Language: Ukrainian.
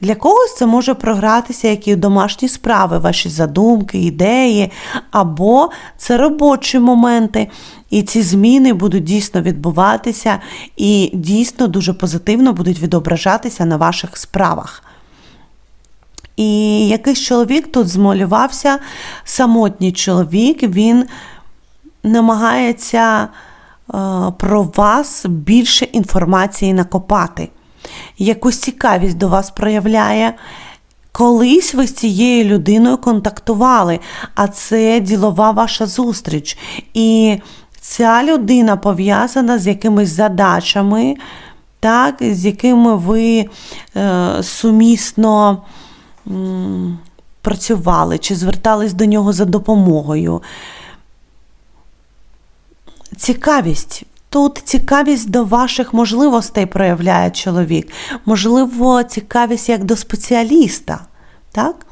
Для когось це може програтися як і домашні справи, ваші задумки, ідеї, або це робочі моменти. І ці зміни будуть дійсно відбуватися і дійсно дуже позитивно будуть відображатися на ваших справах. І якийсь чоловік тут змалювався, самотній чоловік, він намагається е, про вас більше інформації накопати. Якусь цікавість до вас проявляє. Колись ви з цією людиною контактували, а це ділова ваша зустріч. І ця людина пов'язана з якимись задачами, так, з якими ви е, сумісно м, працювали чи звертались до нього за допомогою. Цікавість. Тут цікавість до ваших можливостей проявляє чоловік. Можливо, цікавість як до спеціаліста. Так?